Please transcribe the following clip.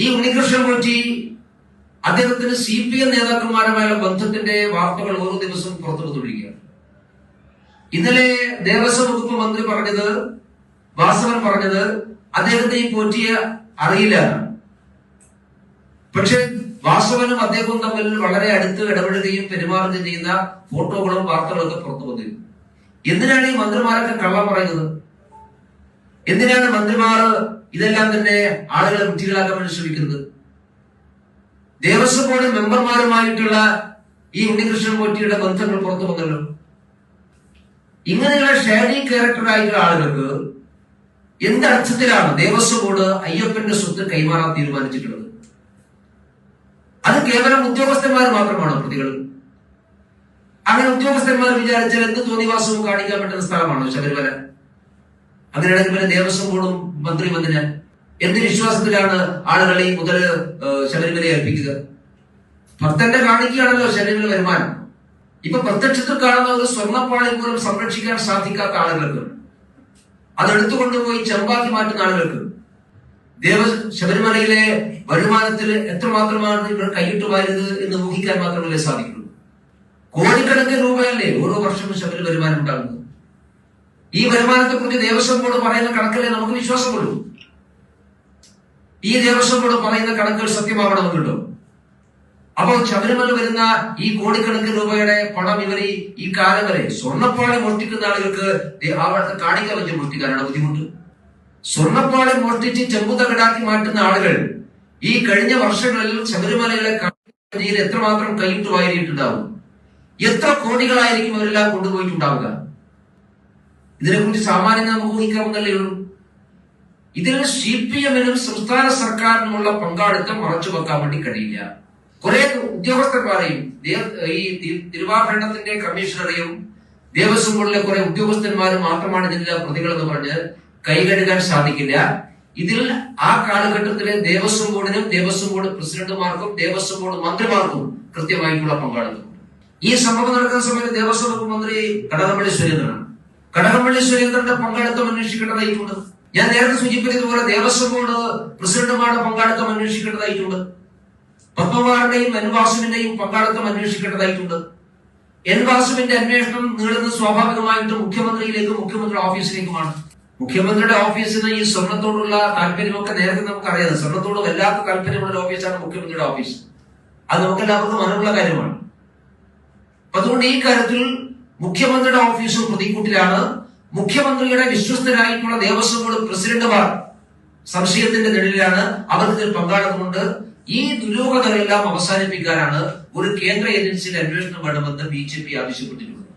ഈ ഉണ്ണികൃഷ്ണൻ പോറ്റി അദ്ദേഹത്തിന് C P M നേതാക്കന്മാരുമായുള്ള ബന്ധത്തിന്റെ വാർത്തകൾ ഓരോ ദിവസവും പുറത്തു വന്നുകൊണ്ടിരിക്കുകയാണ്. ഇന്നലെ ദേവസ്വം വകുപ്പ് മന്ത്രി പറഞ്ഞത് വാസവൻ പറഞ്ഞത് അദ്ദേഹത്തെ ഈ പോറ്റിയെ അറിയില്ല. പക്ഷെ വാസവനും അദ്ദേഹവും തമ്മിൽ വളരെ അടുത്ത് ഇടപെടുകയും പെരുമാറുകയും ചെയ്യുന്ന ഫോട്ടോകളും വാർത്തകളും ഒക്കെ പുറത്തു വന്നിരുന്നു. എന്തിനാണ് ഈ മന്ത്രിമാരൊക്കെ കള്ളം പറയുന്നത്? എന്തിനാണ് മന്ത്രിമാർ ഇതെല്ലാം തന്നെ ആളുകളെ കുട്ടികളാക്കാൻ ശ്രമിക്കുന്നത്. ദേവസ്വം ബോർഡ് മെമ്പർമാരുമായിട്ടുള്ള ഈ ഉണ്ണികൃഷ്ണൻ പോറ്റിയുടെ ബന്ധങ്ങൾ പുറത്തു വന്നല്ലോ. ഇങ്ങനെയുള്ള ഷേഡി ക്യാരക്ടറായിട്ടുള്ള ആളുകൾക്ക് എന്തർത്ഥത്തിലാണ് ദേവസ്വം ബോർഡ് അയ്യപ്പന്റെ സ്വത്ത് കൈമാറാൻ തീരുമാനിച്ചിട്ടുള്ളത്? അത് കേവലം ഉദ്യോഗസ്ഥന്മാർ മാത്രമാണ് പ്രതികൾ? അങ്ങനെ ഉദ്യോഗസ്ഥന്മാർ വിചാരിച്ചാൽ എന്ത് തോന്നിവാസവും കാണിക്കാൻ പറ്റുന്ന സ്ഥലമാണോ ശബരിമല? അങ്ങനെയാണെങ്കിൽ പിന്നെ ദേവസ്വം ബോർഡും മന്ത്രി വന്നിന് എന്ത് വിശ്വാസത്തിലാണ് ആളുകൾ ഈ മുതൽ ശബരിമല ഏൽപ്പിക്കുക ഭക്തന്റെ കാണിക്കുകയാണല്ലോ ശബരിമല വരുമാനം. ഇപ്പൊ പ്രത്യക്ഷത്തിൽ കാണുന്ന ഒരു സ്വർണപ്പാളി പോലും സംരക്ഷിക്കാൻ സാധിക്കാത്ത ആളുകൾക്ക് അതെടുത്തുകൊണ്ടുപോയി ചെമ്പാക്കി മാറ്റുന്ന ആളുകൾക്ക് ദേവ ശബരിമലയിലെ വരുമാനത്തിൽ എത്രമാത്രമാണ് ഇവർ കൈയിട്ട് വാരുന്നത് എന്ന് ഊഹിക്കാൻ മാത്രമല്ലേ സാധിക്കുള്ളൂ. കോടിക്കണക്കിന് രൂപയല്ലേ ഓരോ വർഷവും ശബരി വരുമാനം ഉണ്ടാകുന്നത്. ഈ വരുമാനത്തെ കുറിച്ച് ദേവസ്വം ബോർഡ് പറയുന്ന കണക്കല്ലേ നമുക്ക് വിശ്വാസമുള്ളൂ. ഈ ദേവസ്വം ബോർഡ് പറയുന്ന കണക്കുകൾ സത്യമാവണമെന്നുണ്ടോ അപ്പോൾ ശബരിമല വരുന്ന ഈ കോടിക്കണക്കിന് രൂപയുടെ പണം ഇവർ ഈ കാലം വരെ സ്വർണപ്പാളി മോഷ്ടിക്കുന്ന ആളുകൾക്ക് അവിടുത്തെ കാണിക്ക വെച്ച് മോഷ്ടിക്കാനാണ് ബുദ്ധിമുട്ട്. സ്വർണപ്പാളി മോഷ്ടിച്ച് ചെമ്പുതകടാക്കി മാറ്റുന്ന ആളുകൾ ഈ കഴിഞ്ഞ വർഷങ്ങളിൽ ശബരിമലയിലെ എത്രമാത്രം കൈയിട്ട് എത്ര കോടികളായിരിക്കും അവരെല്ലാം കൊണ്ടുപോയിട്ടുണ്ടാവുക? ഇതിനെക്കുറിച്ച് സാമാന്യം നമുക്ക് ഊഹിക്കാവുന്നല്ലേ ഉള്ളൂ. ഇതിൽ സി പി എമ്മിനും സംസ്ഥാന സർക്കാരിനുമുള്ള പങ്കാളിത്തം മറച്ചു വെക്കാൻ വേണ്ടി കഴിയില്ല. കുറെ ഉദ്യോഗസ്ഥർ പറയും ഈ തിരുവാഭരണത്തിന്റെ കമ്മീഷണറെയും ദേവസ്വം ബോർഡിലെ കുറെ ഉദ്യോഗസ്ഥന്മാരും മാത്രമാണ് ഇതിന്റെ പ്രതികൾ എന്ന് പറഞ്ഞ് കൈകഴുകാൻ സാധിക്കില്ല. ഇതിൽ ആ കാലഘട്ടത്തിലെ ദേവസ്വം ബോർഡിനും ദേവസ്വം ബോർഡ് പ്രസിഡന്റുമാർക്കും ദേവസ്വം ബോർഡ് മന്ത്രിമാർക്കും കൃത്യമായിട്ടുള്ള പങ്കാളിത്തമുണ്ട്. ഈ സംഭവം നടക്കുന്ന സമയത്ത് ദേവസ്വം വകുപ്പ് മന്ത്രി കടകംപള്ളി സുരേന്ദ്രനാണ്. കടകംപള്ളി സുരേന്ദ്രന്റെ പങ്കാളിത്തം അന്വേഷിക്കേണ്ടതായിട്ടുണ്ട് ഞാൻ നേരത്തെ സൂചിപ്പിച്ചതുപോലെ ദേവസ്വം ബോർഡ് പ്രസിഡന്റുമാരുടെ പങ്കാളിത്തം അന്വേഷിക്കേണ്ടതായിട്ടുണ്ട് പത്മകുമാറിന്റെയും അൻവാസുവിന്റെയും പങ്കാളിത്തം അന്വേഷിക്കേണ്ടതായിട്ടുണ്ട് എൻ വാസുവിന്റെ അന്വേഷണം നീളുന്നത് സ്വാഭാവികമായിട്ടും മുഖ്യമന്ത്രിയിലേക്കും മുഖ്യമന്ത്രിയുടെ ഓഫീസിലേക്കുമാണ്. മുഖ്യമന്ത്രിയുടെ ഓഫീസിന് ഈ സ്വർണത്തോടുള്ള താല്പര്യമൊക്കെ നേരത്തെ നമുക്കറിയാം. സ്വർണത്തോട് വല്ലാത്ത താല്പര്യമുള്ള ഓഫീസാണ് മുഖ്യമന്ത്രിയുടെ ഓഫീസ്. അത് നമുക്ക് എല്ലാവർക്കും അറിവുള്ള കാര്യമാണ്. അതുകൊണ്ട് ഈ കാര്യത്തിൽ മുഖ്യമന്ത്രിയുടെ ഓഫീസും പ്രതിക്കൂട്ടിലാണ്. മുഖ്യമന്ത്രിയുടെ വിശ്വസ്തരായിട്ടുള്ള ദേവസ്വം ബോർഡ് പ്രസിഡന്റുമാർ സംശയത്തിന്റെ നിഴലിലാണ് അവർക്ക് പങ്കാളിത്തമുണ്ട്. ഈ ദുരൂഹതകളെല്ലാം അവസാനിപ്പിക്കാനാണ് ഒരു കേന്ദ്ര ഏജൻസിയുടെ അന്വേഷണം വേണമെന്ന് ബി ജെ പി ആവശ്യപ്പെട്ടിട്ടുള്ളത്